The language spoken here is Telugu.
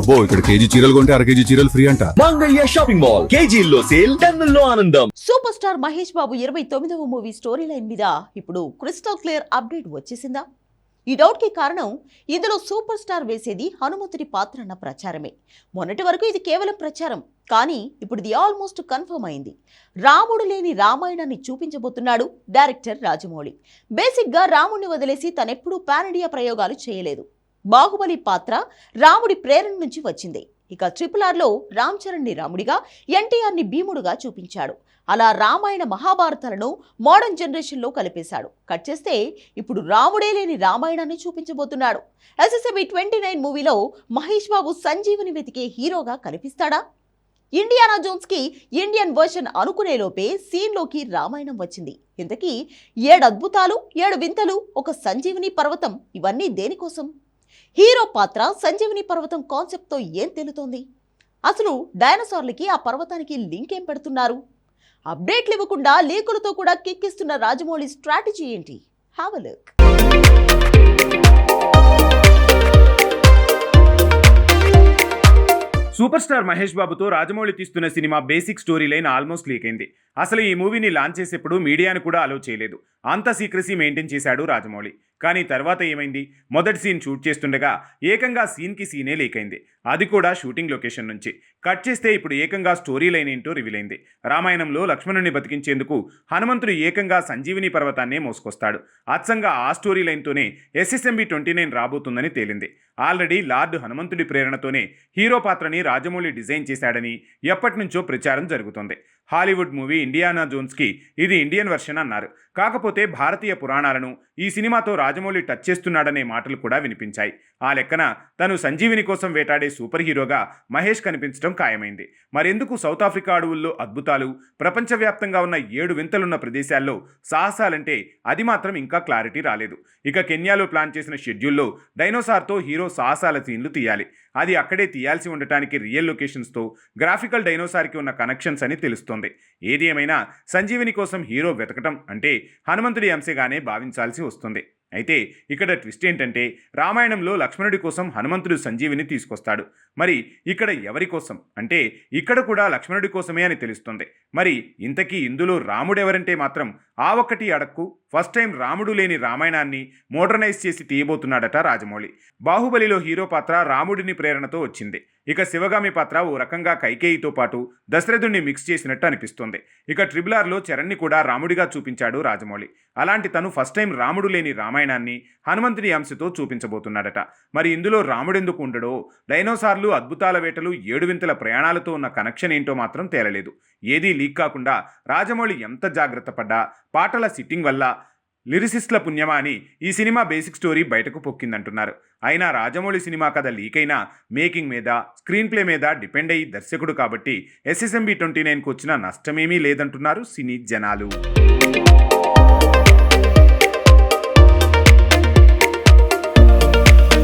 అబ్బో ఇక్కడ కేజీ చీరలు కొంటే అర కేజీ చీరలు ఫ్రీ అంట. Mangalya shopping mall. కేజీల్లో సేల్ టన్నుల్లో ఆనందం. సూపర్ స్టార్ మహేష్ బాబు ఇరవై తొమ్మిదవ మూవీ స్టోరీ లైన్ మీద ఇప్పుడు క్రిస్టల్ క్లియర్ అప్డేట్ వచ్చేసిందా? ఈ డౌట్కి కారణం ఇందులో సూపర్ స్టార్ వేసేది హనుమంతుడి పాత్ర అన్న ప్రచారమే. మొన్నటి వరకు ఇది కేవలం ప్రచారం కానీ ఇప్పుడు ఇది ఆల్మోస్ట్ కన్ఫర్మ్ అయింది. రాముడు లేని రామాయణాన్ని చూపించబోతున్నాడు డైరెక్టర్ రాజమౌళి. బేసిక్గా రాముడిని వదిలేసి తనెప్పుడూ పాన్ ఇండియా ప్రయోగాలు చేయలేదు. బాహుబలి పాత్ర రాముడి ప్రేరణ నుంచి వచ్చింది. ఇక ట్రిపుల్ ఆర్లో రామ్ చరణ్ని రాముడిగా ఎన్టీఆర్ని భీముడుగా చూపించాడు. అలా రామాయణ మహాభారతాలను మోడర్న్ జనరేషన్లో కలిపేశాడు. కట్ చేస్తే ఇప్పుడు రాముడే లేని రామాయణాన్ని చూపించబోతున్నాడు. ఎస్ఎస్ఎబి ట్వంటీ నైన్ మూవీలో మహేష్ బాబు సంజీవుని వెతికే హీరోగా కనిపిస్తాడా? ఇండియానా జోన్స్కి ఇండియన్ వర్షన్ అనుకునే లోపే సీన్లోకి రామాయణం వచ్చింది. ఇంతకీ ఏడు అద్భుతాలు ఏడు వింతలు ఒక సంజీవిని పర్వతం ఇవన్నీ దేనికోసం? హీరో పాత్ర సంజీవిని పర్వతం కాన్సెప్ట్తో ఏం తెలుతోంది? అసలు డైనోసార్లకి ఆ పర్వతానికి లింక్ ఏం పెడుతున్నారు? అప్డేట్లు ఇవ్వకుండా లీకులతో కూడా కిక్కిస్తున్న రాజమౌళి స్ట్రాటజీ ఏంటి? Have a look super star Mahesh బాబుతో రాజమౌళి తీస్తున్న cinema basic story line almost leak అయింది. అసలు ఈ మూవీని లాంచ్ చేసేప్పుడు మీడియాను కూడా అలో చేయలేదు. అంత సీక్రసీ మెయింటైన్ చేశాడు రాజమౌళి. కానీ తర్వాత ఏమైంది? మొదటి సీన్ షూట్ చేస్తుండగా ఏకంగా సీన్కి సీనే లీక్ అయింది అది కూడా షూటింగ్ లొకేషన్ నుంచి. కట్ చేస్తే ఇప్పుడు ఏకంగా స్టోరీ లైన్ ఏంటో రివీల్ అయింది. రామాయణంలో లక్ష్మణుని బతికించేందుకు హనుమంతుడు ఏకంగా సంజీవిని పర్వతాన్నే మోసుకొస్తాడు. అచ్చంగా ఆ స్టోరీ లైన్తోనే ఎస్ఎస్ఎంబి ట్వంటీ నైన్ రాబోతుందని తేలింది. ఆల్రెడీ లార్డ్ హనుమంతుడి ప్రేరణతోనే హీరో పాత్రని రాజమౌళి డిజైన్ చేశాడని ఎప్పటి నుంచో ప్రచారం జరుగుతుంది. హాలీవుడ్ మూవీ ఇండియానా జోన్స్కి ఇది ఇండియన్ వెర్షన్ అన్నారు. కాకపోతే భారతీయ పురాణాలను ఈ సినిమాతో రాజమౌళి టచ్ చేస్తున్నాడనే మాటలు కూడా వినిపించాయి. ఆ లెక్కన తను సంజీవిని కోసం వేటాడే సూపర్ హీరోగా మహేష్ కనిపించడం ఖాయమైంది. మరెందుకు సౌత్ ఆఫ్రికా అడవుల్లో అద్భుతాలు? ప్రపంచవ్యాప్తంగా ఉన్న ఏడు వింతలున్న ప్రదేశాల్లో సాహసాలంటే అది మాత్రం ఇంకా క్లారిటీ రాలేదు. ఇక కెన్యాలో ప్లాన్ చేసిన షెడ్యూల్లో డైనోసార్తో హీరో సాహసాల సీన్లు తీయాలి. అది అక్కడే తీయాల్సి ఉండటానికి రియల్ లొకేషన్స్తో గ్రాఫికల్ డైనోసార్కి ఉన్న కనెక్షన్స్ అని తెలుస్తోంది. ఏది ఏమైనా సంజీవిని కోసం హీరో వెతకటం అంటే హనుమంతుడి అంశగానే భావించాల్సి వస్తుంది. అయితే ఇక్కడ ట్విస్ట్ ఏంటంటే రామాయణంలో లక్ష్మణుడి కోసం హనుమంతుడు సంజీవిని తీసుకొస్తాడు. మరి ఇక్కడ ఎవరి కోసం? అంటే ఇక్కడ కూడా లక్ష్మణుడి కోసమే అని తెలుస్తుంది. మరి ఇంతకీ ఇందులో రాముడెవరంటే మాత్రం ఆ ఒక్కటి అడక్కు. ఫస్ట్ టైం రాముడు లేని రామాయణాన్ని మోడర్నైజ్ చేసి తీయబోతున్నాడట రాజమౌళి. బాహుబలిలో హీరో పాత్ర రాముడిని ప్రేరణతో వచ్చింది. ఇక శివగామి పాత్ర ఓ రకంగా కైకేయితో పాటు దశరథుణ్ణి మిక్స్ చేసినట్టు అనిపిస్తుంది. ఇక ట్రిబులార్లో చరణ్ని కూడా రాముడిగా చూపించాడు రాజమౌళి. అలాంటి తను ఫస్ట్ టైం రాముడు లేని రామాయణాన్ని హనుమంతుని అంశతో చూపించబోతున్నాడట. మరి ఇందులో రాముడెందుకు ఉండడో డైనోసార్లు అద్భుతాల వేటలు ఏడు వింతల ప్రయాణాలతో ఉన్న కనెక్షన్ ఏంటో మాత్రం తేలలేదు. ఏదీ లీక్ కాకుండా రాజమౌళి ఎంత జాగ్రత్త పడ్డా పాటల సిట్టింగ్ వల్ల లిరిసిస్ట్ల పుణ్యమా అని ఈ సినిమా బేసిక్ స్టోరీ బయటకు పొక్కిందంటున్నారు. అయినా రాజమౌళి సినిమా కథ లీక్ అయినా మేకింగ్ మీద స్క్రీన్ ప్లే మీద డిపెండ్ అయ్యి దర్శకుడు కాబట్టి ఎస్ఎస్ఎంబి ట్వంటీ నైన్కి వచ్చిన నష్టమేమీ లేదంటున్నారు సినీ జనాలు.